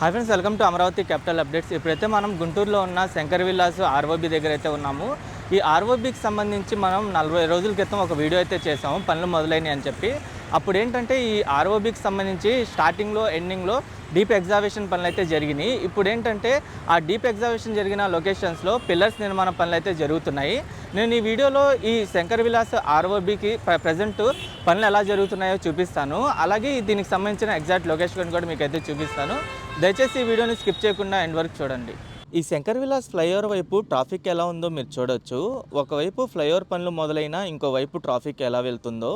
Hi friends welcome to Amaravati capital updates. ఇప్పుడైతే మనం గుంటూరులో ఉన్న శంకర్ విలాస్ ఆర్ఓబి దగ్గర అయితే ఉన్నాము. ఈ ఆర్ఓబికి సంబంధించి మనం 40 రోజుల క్రితం ఒక వీడియో అయితే చేసాము పనులు మొదలైనవి అని చెప్పి. అప్పుడు ఏంటంటే ఈ ఆర్ఓబికి సంబంధించి స్టార్టింగ్‌లో, ఎండింగ్‌లో డీప్ ఎగ్జావేషన్ పనులైతే జరిగినాయి. ఇప్పుడు ఏంటంటే ఆ డీప్ ఎగ్జావేషన్ జరిగిన లొకేషన్స్‌లో పిల్లర్స్ నిర్మాణ పనులైతే జరుగుతున్నాయి. నేను ఈ వీడియోలో ఈ శంకర్ విలాస్ ఆర్ఓబికి ప్రజెంట్ ప్రెజెంట్ పనులు ఎలా జరుగుతున్నాయో చూపిస్తాను. అలాగే దీనికి సంబంధించిన ఎగ్జాక్ట్ లొకేషన్ కూడా మీకు అయితే చూపిస్తాను. దయచేసి ఈ వీడియోని స్కిప్ చేయకుండా ఎండ్ వరకు చూడండి. ఈ శంకర్ విలాస్ ఫ్లైఓవర్ వైపు ట్రాఫిక్ ఎలా ఉందో మీరు చూడొచ్చు. ఒకవైపు ఫ్లైఓవర్ పనులు మొదలైనా ఇంకోవైపు ట్రాఫిక్ ఎలా వెళ్తుందో.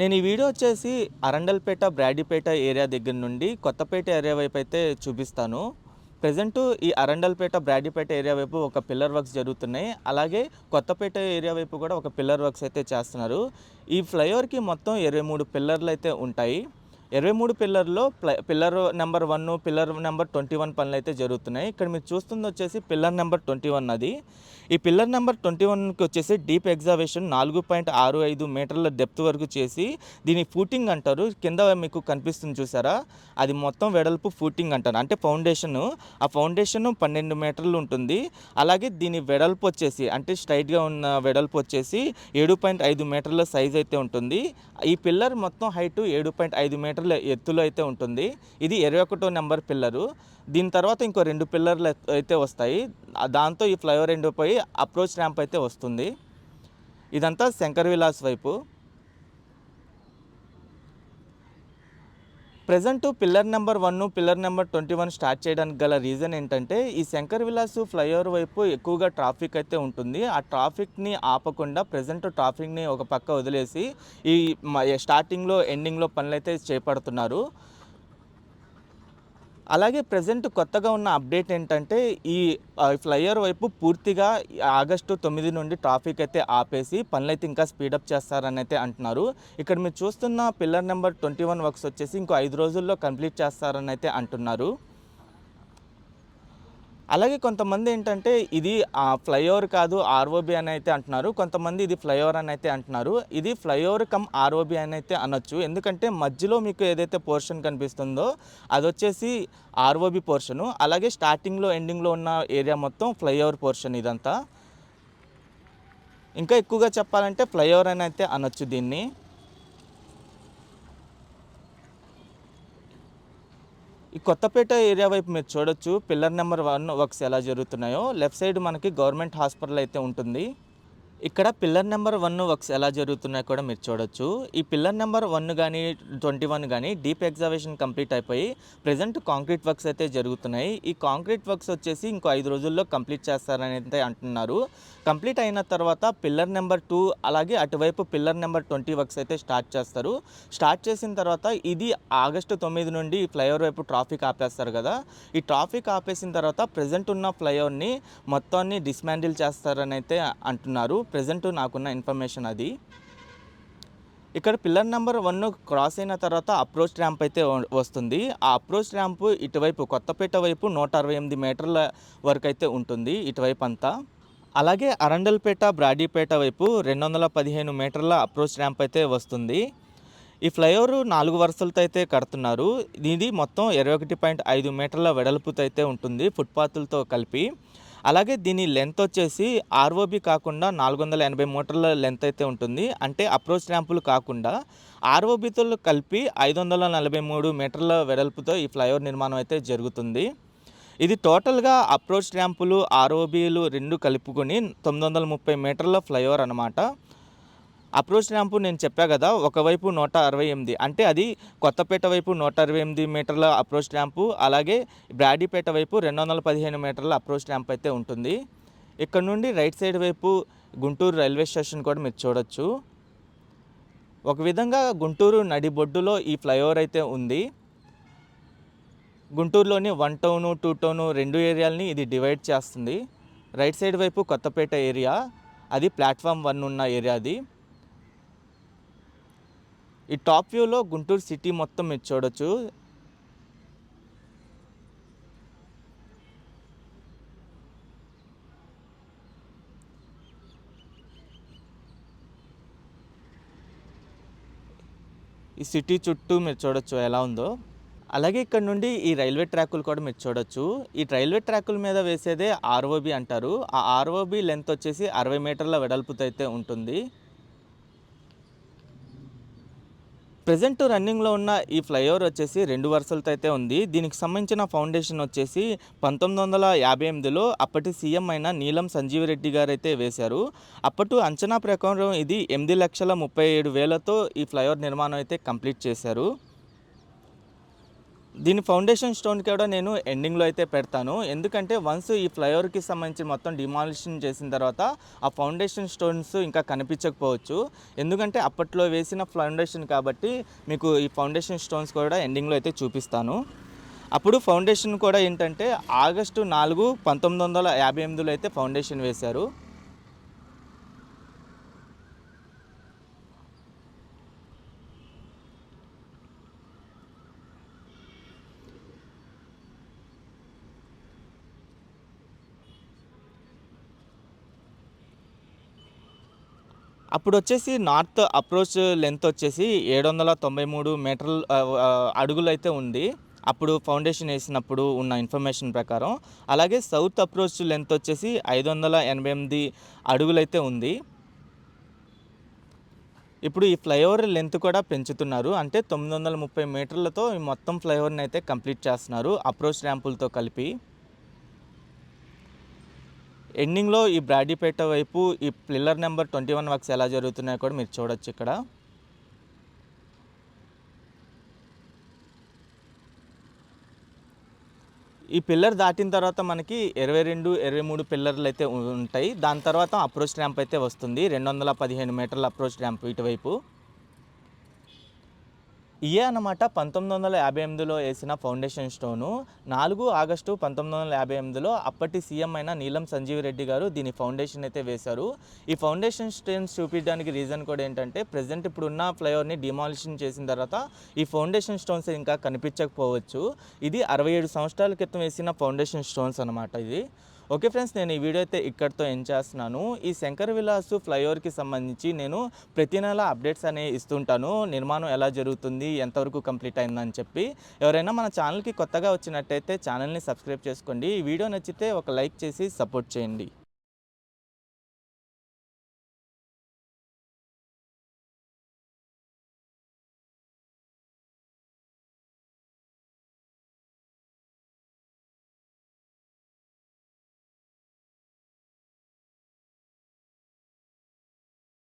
నేను ఈ వీడియో వచ్చేసి అరండల్పేట, బ్రాడీపేట ఏరియా దగ్గర నుండి కొత్తపేట ఏరియా వైపు అయితే చూపిస్తాను. ప్రెజెంట్ ఈ అరండల్పేట, బ్రాడీపేట ఏరియా వైపు ఒక పిల్లర్ వర్క్స్ జరుగుతున్నాయి. అలాగే కొత్తపేట ఏరియా వైపు కూడా ఒక పిల్లర్ వర్క్స్ అయితే చేస్తున్నారు. ఈ ఫ్లైఓవర్‌కి మొత్తం 23 పిల్లర్లు అయితే ఉంటాయి. 23 పిల్లర్‌లో pillar number one pillar number twenty one పనులు అయితే జరుగుతున్నాయి. ఇక్కడ మీరు చూస్తుంది వచ్చేసి పిల్లర్ నెంబర్ 21 అది. ఈ పిల్లర్ నెంబర్ 21కి వచ్చేసి డీప్ ఎగ్జావేషన్ 4.65 మీటర్ల డెప్త్ వరకు చేసి దీన్ని ఫూటింగ్ అంటారు. కింద మీకు కనిపిస్తుంది చూసారా? అది మొత్తం వెడల్పు ఫూటింగ్ అంటారు. అంటే ఫౌండేషను. ఆ ఫౌండేషన్ 12 మీటర్లు ఉంటుంది. అలాగే దీని వెడల్పు వచ్చేసి అంటే స్ట్రైట్గా ఉన్న వెడల్పు వచ్చేసి 7.5 మీటర్ల సైజ్ అయితే ఉంటుంది. ఈ పిల్లర్ మొత్తం హైట్ 7.5 మీటర్ల ఎత్తులో అయితే ఉంటుంది. ఇది ఇరవై ఒకటో నెంబర్ పిల్లరు. దీని తర్వాత ఇంకో రెండు పిల్లర్లు అయితే వస్తాయి. దాంతో ఈ ఫ్లైఓవర్ ఎండిపోయి అప్రోచ్ ర్యాంప్ అయితే వస్తుంది. ఇదంతా శంకర్ విలాస్ వైపు. Present pillar number one pillar number 21 start చేయడానికి గల రీజన్ ఏంటంటే ఈ శంకర్ విలాస్ ఫ్లైఓవర్ వైపు ఎక్కువగా ట్రాఫిక్ అయితే ఉంటుంది. ఆ ట్రాఫిక్‌ని ఆపకుండా ప్రెజెంట్ ట్రాఫిక్‌ని ఒక పక్క వదిలేసి ఈ మ స్టార్టింగ్‌లో, ఎండింగ్‌లో పనులైతే చేపడుతున్నారు. అలాగే ప్రజెంట్ కొత్తగా ఉన్న అప్డేట్ ఏంటంటే ఈ ఫ్లైఓవర్ వైపు పూర్తిగా ఆగస్టు తొమ్మిది నుండి ట్రాఫిక్ అయితే ఆపేసి పనులైతే ఇంకా స్పీడప్ చేస్తారని అయితే అంటున్నారు. ఇక్కడ మీరు చూస్తున్న పిల్లర్ నెంబర్ 21 వర్క్స్ వచ్చేసి ఇంకో ఐదు రోజుల్లో కంప్లీట్ చేస్తారని అయితే అంటున్నారు. అలాగే కొంతమంది ఏంటంటే ఇది ఆ ఫ్లైఓవర్ కాదు ఆర్ఓబి అని అయితే అంటున్నారు. కొంతమంది ఇది ఫ్లైఓవర్ అని అయితే అంటున్నారు. ఇది ఫ్లైఓవర్ కమ్ ఆర్ఓబి అని అయితే అనొచ్చు. ఎందుకంటే మధ్యలో మీకు ఏదైతే పోర్షన్ కనిపిస్తుందో అది వచ్చేసి ఆర్ఓబి పోర్షను. అలాగే స్టార్టింగ్‌లో, ఎండింగ్‌లో ఉన్న ఏరియా మొత్తం ఫ్లైఓవర్ పోర్షన్ ఇదంతా. ఇంకా ఎక్కువగా చెప్పాలంటే ఫ్లైఓవర్ అని అయితే అనొచ్చు దీన్ని. కొత్తపేట ఏరియా వైపు మీరు చూడొచ్చు. పిల్లర్ నెంబర్ వన్ వర్క్స్ ఎలా జరుగుతున్నాయో. లెఫ్ట్ సైడ్ మనకి గవర్నమెంట్ హాస్పిటల్ అయితే ఉంటుంది. ఇక్కడ పిల్లర్ నెంబర్ వన్ వర్క్స్ ఎలా జరుగుతున్నాయో కూడా మీరు చూడొచ్చు. ఈ పిల్లర్ నెంబర్ వన్ కానీ ట్వంటీ వన్ కానీ డీప్ ఎగ్జావేషన్ కంప్లీట్ అయిపోయి ప్రెజెంట్ కాంక్రీట్ వర్క్స్ అయితే జరుగుతున్నాయి. ఈ కాంక్రీట్ వర్క్స్ వచ్చేసి ఇంకో ఐదు రోజుల్లో కంప్లీట్ చేస్తారని అయితే అంటున్నారు. కంప్లీట్ అయిన తర్వాత పిల్లర్ నెంబర్ టూ అలాగే అటువైపు పిల్లర్ నెంబర్ 20 వర్క్స్ అయితే స్టార్ట్ చేస్తారు. స్టార్ట్ చేసిన తర్వాత ఇది ఆగస్టు తొమ్మిది నుండి ఈ ఫ్లైఓవర్ వైపు ట్రాఫిక్ ఆపేస్తారు కదా! ఈ ట్రాఫిక్ ఆపేసిన తర్వాత ప్రజెంట్ ఉన్న ఫ్లైఓవర్‌ని మొత్తాన్ని డిస్మాండిల్ చేస్తారని అయితే అంటున్నారు. ప్రెజెంట్ నాకున్న ఇన్ఫర్మేషన్ అది. ఇక్కడ పిల్లర్ నెంబర్ వన్ క్రాస్ అయిన తర్వాత అప్రోచ్ ర్యాంప్ అయితే వస్తుంది. ఆ అప్రోచ్ ర్యాంప్ ఇటువైపు కొత్తపేట వైపు 168 మీటర్ల వరకు అయితే ఉంటుంది ఇటువైపు అంతా అలాగే అరండల్పేట, బ్రాడీపేట వైపు 215 మీటర్ల అప్రోచ్ ర్యాంప్ అయితే వస్తుంది. ఈ ఫ్లైఓవర్ నాలుగు వరుసలతో అయితే కడుతున్నారు. ఇది మొత్తం 21.5 మీటర్ల వెడల్పుతో అయితే ఉంటుంది ఫుట్‌పాత్‌లతో కలిపి. అలాగే దీని లెంత్ వచ్చేసి ఆర్ఓబి కాకుండా 480 మీటర్ల లెంత్ అయితే ఉంటుంది. అంటే అప్రోచ్ ర్యాంపులు కాకుండా ఆర్ఓబితో కలిపి 543 మీటర్ల వెడల్పుతో ఈ ఫ్లైఓవర్ నిర్మాణం అయితే జరుగుతుంది. ఇది టోటల్‌గా అప్రోచ్ ర్యాంపులు, ఆర్ఓబీలు రెండు కలుపుకొని 930 మీటర్ల ఫ్లైఓవర్ అనమాట. అప్రోచ్ ర్యాంపు నేను చెప్పా కదా! ఒకవైపు 168 అంటే అది కొత్తపేట వైపు 168 మీటర్ల అప్రోచ్ ర్యాంపు. అలాగే బ్రాడీపేట వైపు 215 మీటర్ల అప్రోచ్ ర్యాంప్ అయితే ఉంటుంది. ఇక్కడ నుండి రైట్ సైడ్ వైపు గుంటూరు రైల్వే స్టేషన్ కూడా మీరు చూడొచ్చు. ఒక విధంగా గుంటూరు నడిబొడ్డులో ఈ ఫ్లైఓవర్ అయితే ఉంది. గుంటూరులోని వన్ టౌను, టూ టౌను రెండు ఏరియాలని ఇది డివైడ్ చేస్తుంది. రైట్ సైడ్ వైపు కొత్తపేట ఏరియా. అది ప్లాట్ఫామ్ వన్ ఉన్న ఏరియా అది. ఈ టాప్ వ్యూలో గుంటూరు సిటీ మొత్తం మీరు చూడొచ్చు. ఈ సిటీ చుట్టూ మీరు చూడొచ్చు ఎలా ఉందో. అలాగే ఇక్కడ నుండి ఈ రైల్వే ట్రాకులు కూడా మీరు చూడొచ్చు. ఈ రైల్వే ట్రాకుల మీద వేసేదే ఆర్ఓబి అంటారు. ఆ ఆర్ఓబి లెంత్ వచ్చేసి అరవై మీటర్ల వెడల్పుతో అయితే ఉంటుంది. ప్రజెంట్ రన్నింగ్లో ఉన్న ఈ ఫ్లైఓవర్ వచ్చేసి రెండు వరుసలతో అయితే ఉంది. దీనికి సంబంధించిన ఫౌండేషన్ వచ్చేసి పంతొమ్మిది వందల యాభై ఎనిమిదిలో అప్పటి సీఎం అయిన నీలం సంజీవరెడ్డి గారు అయితే వేశారు. అప్పటి అంచనా ప్రకారం ఇది ఎనిమిది లక్షల ముప్పై ఏడు వేలతో ఈ ఫ్లైఓవర్ నిర్మాణం అయితే కంప్లీట్ చేశారు. దీని ఫౌండేషన్ స్టోన్ కూడా నేను ఎండింగ్లో అయితే పెడతాను. ఎందుకంటే వన్స్ ఈ ఫ్లైఓవర్కి సంబంధించి మొత్తం డిమాలిషన్ చేసిన తర్వాత ఆ ఫౌండేషన్ స్టోన్స్ ఇంకా కనిపించకపోవచ్చు. ఎందుకంటే అప్పట్లో వేసిన ఫౌండేషన్ కాబట్టి మీకు ఈ ఫౌండేషన్ స్టోన్స్ కూడా ఎండింగ్లో అయితే చూపిస్తాను. అప్పుడు ఫౌండేషన్ కూడా ఏంటంటే ఆగస్టు నాలుగు పంతొమ్మిది వందల యాభై ఎనిమిదిలో అయితే ఫౌండేషన్ వేశారు. అప్పుడు వచ్చేసి నార్త్ అప్రోచ్ లెంత్ వచ్చేసి ఏడు వందల తొంభై మూడు మీటర్లు అడుగులు అయితే ఉంది. అప్పుడు ఫౌండేషన్ వేసినప్పుడు ఉన్న ఇన్ఫర్మేషన్ ప్రకారం. అలాగే సౌత్ అప్రోచ్ లెంత్ వచ్చేసి ఐదు వందల ఎనభై ఎనిమిది అడుగులైతే ఉంది. ఇప్పుడు ఈ ఫ్లైఓవర్ లెంత్ కూడా పెంచుతున్నారు. అంటే తొమ్మిది వందల ముప్పై మీటర్లతో ఈ మొత్తం ఫ్లైఓవర్ని అయితే కంప్లీట్ చేస్తున్నారు అప్రోచ్ ర్యాంపులతో కలిపి. ఎండింగ్లో ఈ బ్రాడీపేట వైపు ఈ pillar number twenty one works ఎలా జరుగుతున్నాయో కూడా మీరు చూడొచ్చు ఇక్కడ. ఈ పిల్లర్ దాటిన తర్వాత మనకి ఇరవై రెండు ఇరవై మూడు పిల్లర్లు అయితే ఉంటాయి. దాని తర్వాత అప్రోచ్ ర్యాంప్ అయితే వస్తుంది. రెండు వందల పదిహేను మీటర్ల అప్రోచ్ ర్యాంప్ ఇటువైపు. ఇయే అన్నమాట పంతొమ్మిది వందల యాభై ఎనిమిదిలో వేసిన ఫౌండేషన్ స్టోను. నాలుగు ఆగస్టు పంతొమ్మిది వందల యాభై ఎనిమిదిలో అప్పటి సీఎం అయిన నీలం సంజీవ్ రెడ్డి గారు దీని ఫౌండేషన్ అయితే వేశారు. ఈ ఫౌండేషన్ స్టోన్స్ చూపించడానికి రీజన్ కూడా ఏంటంటే ప్రజెంట్ ఇప్పుడు ఉన్న ఫ్లైఓవర్ని డిమాలిషన్ చేసిన తర్వాత ఈ ఫౌండేషన్ స్టోన్స్ ఇంకా కనిపించకపోవచ్చు. ఇది అరవై ఏడు సంవత్సరాల క్రితం వేసిన ఫౌండేషన్ స్టోన్స్ అనమాట ఇది. ఓకే ఫ్రెండ్స్ నేను ఈ వీడియో అయితే ఇక్కడితో ఏం చేస్తున్నాను. ఈ శంకర్ విలాస్ ఫ్లైఓవర్కి సంబంధించి నేను ప్రతి నెల అప్డేట్స్ అనేవి ఇస్తుంటాను. నిర్మాణం ఎలా జరుగుతుంది ఎంతవరకు కంప్లీట్ అయిందని చెప్పి. ఎవరైనా మన ఛానల్కి కొత్తగా వచ్చినట్టయితే ఛానల్ని సబ్స్క్రైబ్ చేసుకోండి. ఈ వీడియో నచ్చితే ఒక లైక్ చేసి సపోర్ట్ చేయండి.